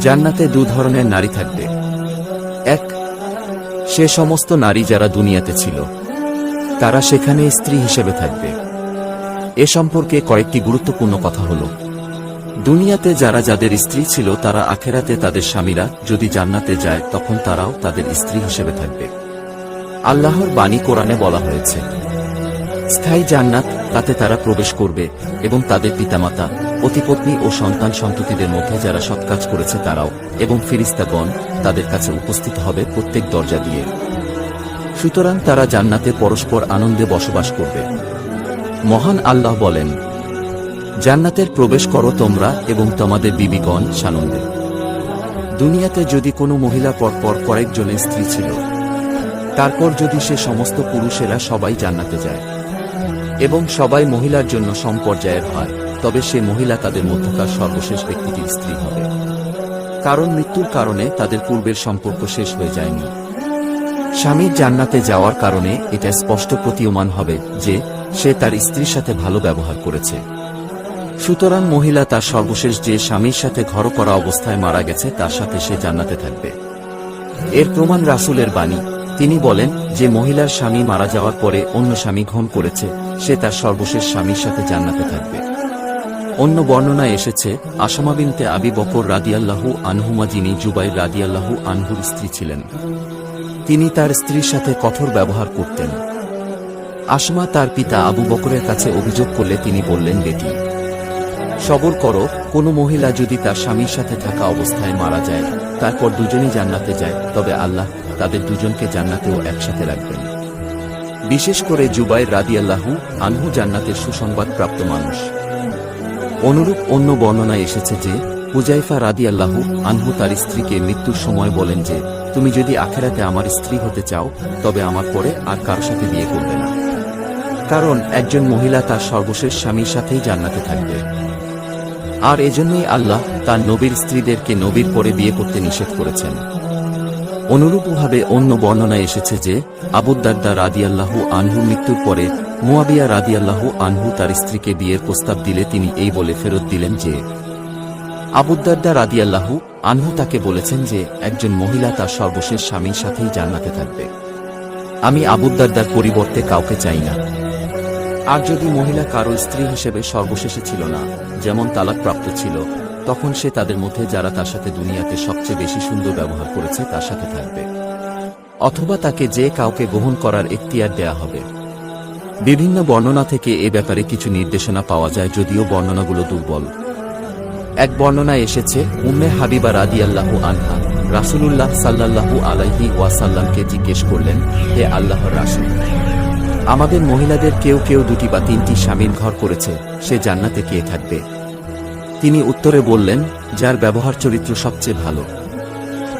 জান্নাতে দু ধরনের নারী থাকবে। এক, সে সমস্ত নারী যারা দুনিয়াতে ছিল, তারা সেখানে স্ত্রী হিসেবে থাকবে। এ সম্পর্কে কয়েকটি গুরুত্বপূর্ণ কথা হল। দুনিয়াতে যারা যাদের স্ত্রী ছিল, তারা আখেরাতে তাদের স্বামীরা যদি জান্নাতে যায়, তখন তারাও তাদের স্ত্রী হিসেবে থাকবে। আল্লাহর বাণী কোরআনে বলা হয়েছে স্থায়ী জান্নাত তাতে তারা প্রবেশ করবে এবং তাদের পিতামাতা, পতিপত্নী ও সন্তান সন্ততিদের মধ্যে যারা সৎ কাজ করেছে তারাও, এবং ফিরিস্তাগণ তাদের কাছে উপস্থিত হবে প্রত্যেক দরজা দিয়ে। সুতরাং তারা জান্নাতে পরস্পর আনন্দে বসবাস করবে। মহান আল্লাহ বলেন, জান্নাতের প্রবেশ করো তোমরা এবং তোমাদের বিবিগণ সানন্দে। দুনিয়াতে যদি কোনো মহিলা পরপর কয়েকজনের স্ত্রী ছিল, তারপর যদি সে সমস্ত পুরুষেরা সবাই জান্নাতে যায় এবং সবাই মহিলার জন্য সম্পর্যায়ের হয় তবে সে মহিলা তাদের মধ্যকার সর্বশেষ ব্যক্তিটির স্ত্রী হবে। কারণ মৃত্যুর কারণে তাদের পূর্বের সম্পর্ক শেষ হয়ে যায়নি। স্বামীর জান্নাতে যাওয়ার কারণে এটা স্পষ্ট প্রতীয়মান হবে যে, সে তার স্ত্রীর সাথে ভালো ব্যবহার করেছে। সুতরাং মহিলা তার সর্বশেষ যে স্বামীর সাথে ঘর করা অবস্থায় মারা গেছে, তার সাথে সে জান্নাতে থাকবে। এর প্রমাণ রাসূলের বাণী তিনি বলেন যে মহিলার স্বামী মারা যাওয়ার পরে অন্য স্বামী ঘন করেছে, সে তার সর্বশেষ স্বামীর সাথে জান্নাতে থাকবে। অন্য বর্ণনায় এসেছে, আসামা বিনতে আবি বকর রাদিয়াল্লাহু আনহুমা, যিনি জুবাই রাদিয়াল্লাহু আনহুর স্ত্রী ছিলেন। তিনি তার স্ত্রীর সাথে কঠোর ব্যবহার করতেন। আসমা তার পিতা আবু বকরের কাছে অভিযোগ করলে তিনি বললেন, বেটি, সবর করো, কোনো মহিলা যদি তার স্বামীর সাথে থাকা অবস্থায় মারা যায়, তারপর দুজনেই জান্নাতে যায়, তবে আল্লাহ তাদের দুজনকে জান্নাতেও একসাথে রাখবেন। বিশেষ করে জুবাইর রাদিয়াল্লাহু আনহু জান্নাতের সুসংবাদ প্রাপ্ত মানুষ। অনুরূপ অন্য বর্ণনায় এসেছে যে, হুজাইফা রাদিয়াল্লাহু আনহু তার স্ত্রীকে মৃত্যুর সময় বলেন যে, তুমি যদি আখেরাতে আমার স্ত্রী হতে চাও, তবে আমার পরে আর কারও সাথে বিয়ে করবে না। কারণ একজন মহিলা তার সর্বশেষ স্বামীর সাথেই জান্নাতে থাকবে। আর এজন্যই আল্লাহ তার নবীর স্ত্রীদেরকে নবীর পরে বিয়ে করতে নিষেধ করেছেন। অনুরূপভাবে অন্য বর্ণনায় এসেছে যে আবুদ্দার্দা রাদিয়াল্লাহু আনহু মৃত্যুর পরে মুয়াবিয়া রাদিয়াল্লাহু আনহু তার স্ত্রীকে বিয়ের প্রস্তাব দিলে তিনি এই বলে ফেরত দিলেন যে আবুদ্দার্দা রাদিয়াল্লাহু আনহু তাকে বলেছেন যে, একজন মহিলা তার সর্বশেষ স্বামীর সাথেই জান্নাতে থাকবে। আমি আবুদ্দার্দার পরিবর্তে কাউকে চাই না। আর যদি মহিলা কারও স্ত্রী হিসেবে সর্বশেষে ছিল না, যেমন তালাকপ্রাপ্ত ছিল তখন সে তাদের মধ্যে যারা তার সাথে দুনিয়াতে সবচেয়ে বেশি সুন্দর ব্যবহার করেছে তার সাথে থাকবে। অথবা তাকে যে কাউকে গ্রহণ করার এখতিয়ার দেয়া হবে। বিভিন্ন বর্ণনা থেকে এ ব্যাপারে কিছু নির্দেশনা পাওয়া যায় যদিও বর্ণনাগুলো দুর্বল। এক বর্ণনায় এসেছে, উম্মে হাবিবা রাদিয়াল্লাহু আনহা, রাসূলুল্লাহ সাল্লাল্লাহু আলাইহি ওয়াসাল্লামকে জিজ্ঞেস করলেন, হে আল্লাহর রাসূল, আমাদের মহিলাদের কেউ কেউ দুটি বা তিনটি স্বামীর ঘর করেছে, সে জান্নাতে কে থাকবে? তিনি উত্তরে বললেন, যার ব্যবহার চরিত্র সবচেয়ে ভালো।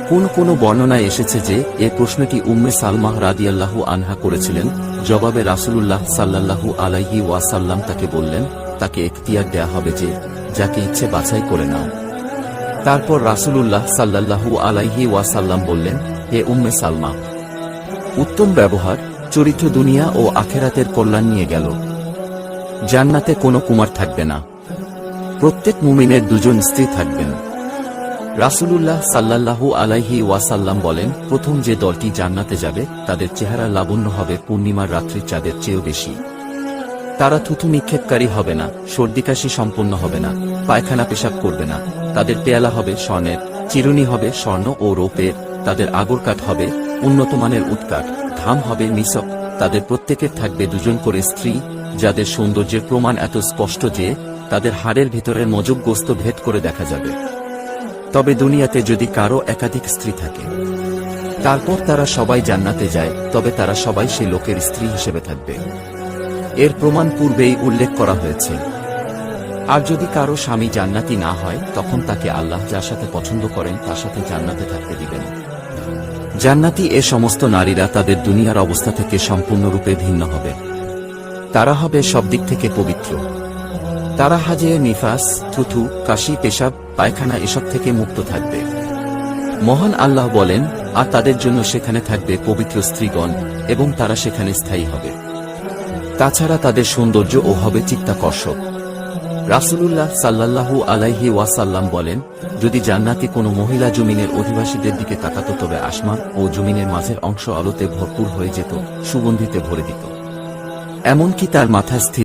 কোন কোন বর্ণনায় এসেছে যে এ প্রশ্নটি উম্মে সালমাহ রাদিয়াল্লাহু আনহা করেছিলেন। জবাবে রাসূলুল্লাহ সাল্লাল্লাহু আলাইহি ওয়াসাল্লাম তাকে বললেন, তাকে এখতিয়ার দেয়া হবে যে, যাকে ইচ্ছে বাছাই করে নাও। তারপর রাসূলুল্লাহ সাল্লাল্লাহু আলাইহি ওয়াসাল্লাম বললেন, হে উম্মে সালমা, উত্তম ব্যবহার চরিত্র দুনিয়া ও আখেরাতের কল্যাণ নিয়ে গেল। জান্নাতে কোনো কুমার থাকবে না। প্রত্যেক মুমিনের দুজন স্ত্রী থাকবেন। রাসূলুল্লাহ সাল্লাল্লাহু আলাইহি ওয়াসাল্লাম বলেন, প্রথম যে দলটি জান্নাতে যাবে, তাদের চেহারা লাবণ্য হবে, পূর্ণিমার রাত্রির চাঁদের চেয়েও বেশি। তারা থুথু নিক্ষেপকারী হবে না সর্দিকাশি সম্পন্ন হবে না, পায়খানা পেশাব করবে না, তাদের পেয়ালা হবে স্বর্ণের, চিরুনি হবে স্বর্ণ ও রৌপের তাদের আগর কাঠ হবে উন্নত মানের উৎকাট ধাম হবে মিসক তাদের প্রত্যেকের থাকবে দুজন করে স্ত্রী, যাদের সৌন্দর্যের প্রমাণ এত স্পষ্ট যে তাদের হাড়ের ভিতরের মজুব গোস্ত ভেদ করে দেখা যাবে। তবে দুনিয়াতে যদি কারও একাধিক স্ত্রী থাকে, তারপর তারা সবাই জান্নাতে যায়, তবে তারা সবাই সেই লোকের স্ত্রী হিসেবে থাকবে। এর প্রমাণ পূর্বেই উল্লেখ করা হয়েছে। আর যদি কারও স্বামী জান্নাতি না হয়, তখন তাকে আল্লাহ যার সাথে পছন্দ করেন, তার সাথে জান্নাতে থাকতে দিবেন। জান্নাতি এ সমস্ত নারীরা তাদের দুনিয়ার অবস্থা থেকে সম্পূর্ণরূপে ভিন্ন হবে। তারা হবে সব দিক থেকে পবিত্র। তারা হাজে নিফাস, থুথু, কাশি, পেশাব, পায়খানা এসব থেকে মুক্ত থাকবে। মহান আল্লাহ বলেন, আর তাদের জন্য সেখানে থাকবে পবিত্র স্ত্রীগণ এবং তারা সেখানে স্থায়ী হবে। তাছাড়া তাদের সৌন্দর্য ও হবে চিত্তাকর্ষক। রাসূলুল্লাহ সাল্লাল্লাহু আলাইহি ওয়াসাল্লাম বলেন, যদি জান্নাতি কোনো মহিলা জমিনের অধিবাসীদের দিকে তাকাতো, তবে আসমান ও জমিনের মাঝের অংশ আলোতে ভরপুর হয়ে যেত, সুগন্ধিতে ভরে দিত। এমনকি তার মাথা স্থির